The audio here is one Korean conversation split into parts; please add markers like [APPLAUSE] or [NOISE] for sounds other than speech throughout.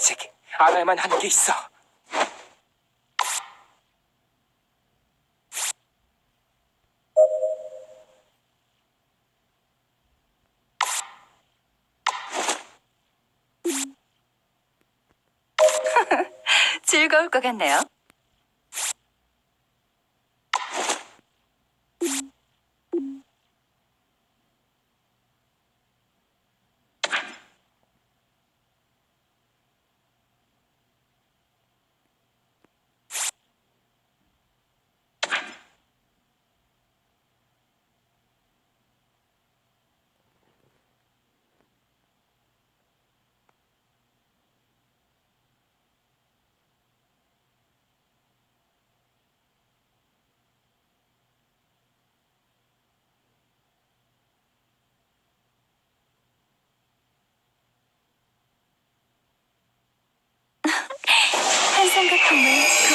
아직 알아야만 하는 게 있어. [LAUGHS] 즐거울 것 같네요. 한성각품을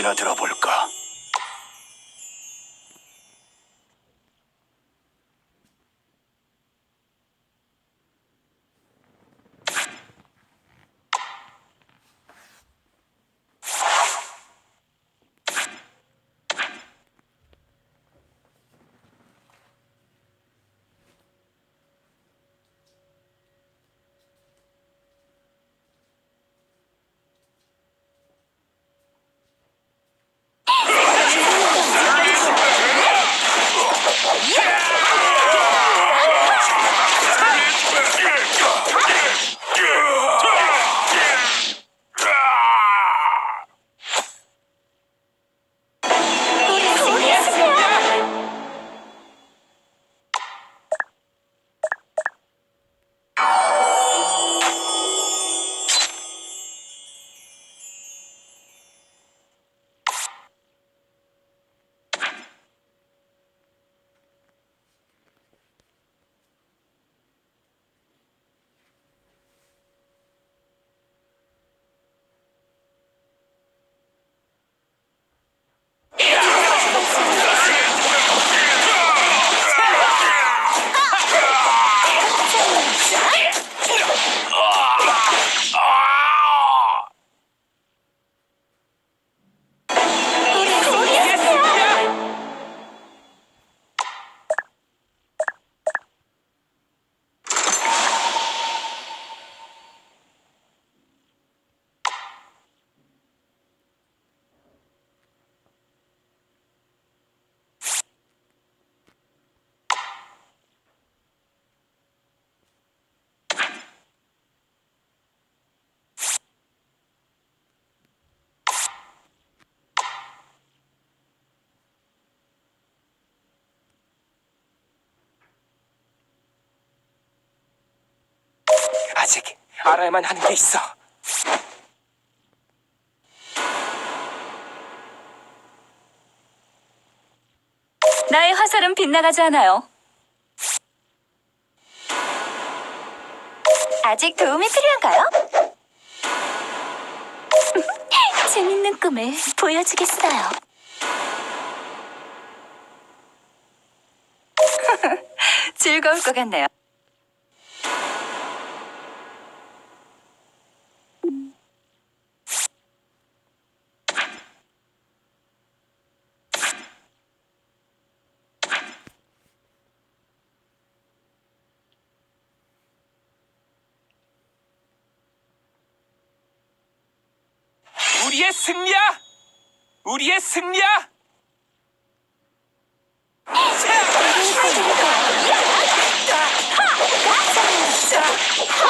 이야기나 들어볼까? 아직 알아야만 하는 게 있어. 나의 화살은 빗나가지 않아요. 아직 도움이 필요한가요? [LAUGHS] 재밌는 꿈을 보여주겠어요. [LAUGHS] 즐거울 것 같네요. 우리의 승리야! 우리의 승리야! 자! 자! 자! 자! 자!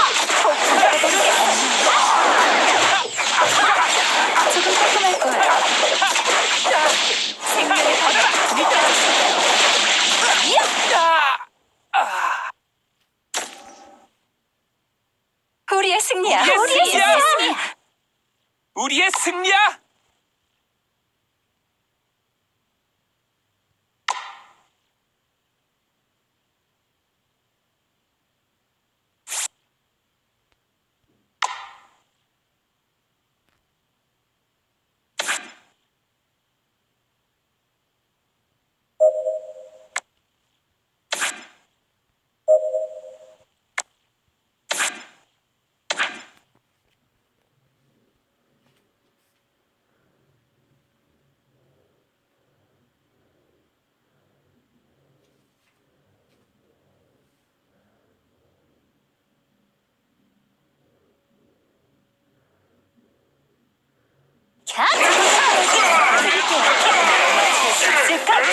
Dikkat!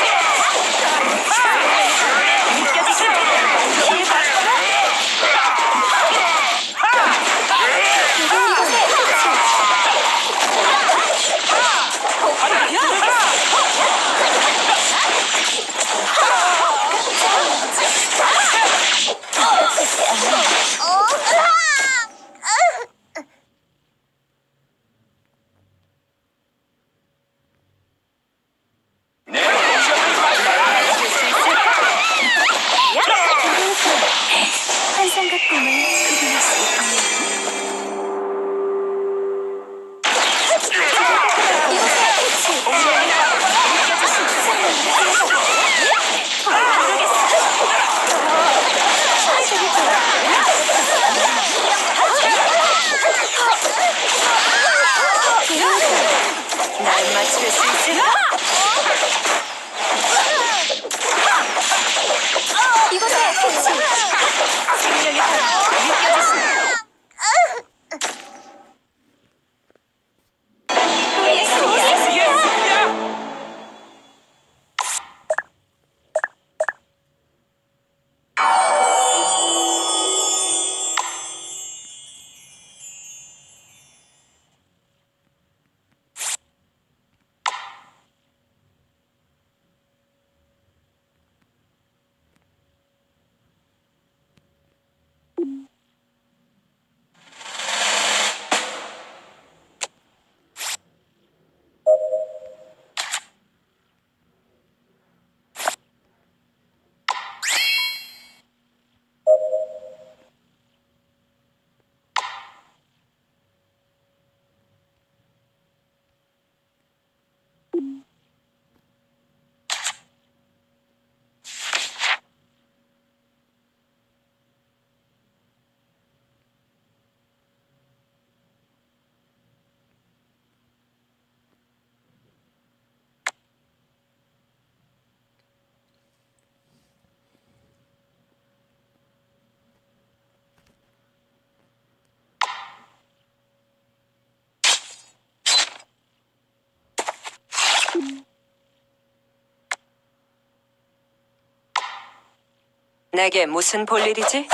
내게 무슨 볼일이지?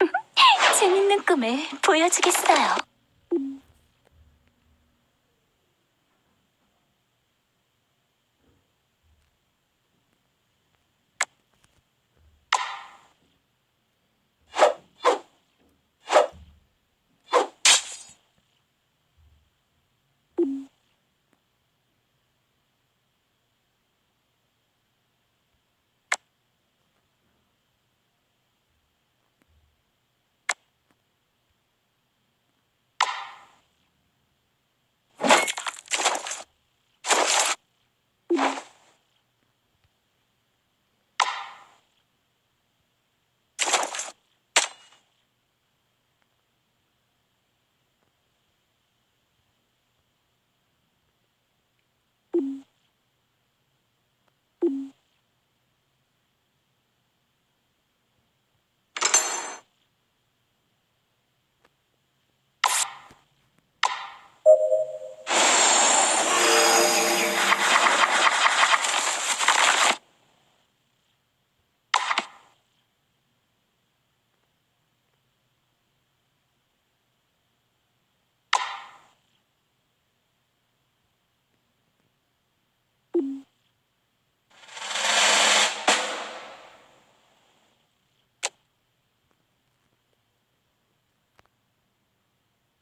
[LAUGHS] 재밌는 꿈을 보여주겠어요.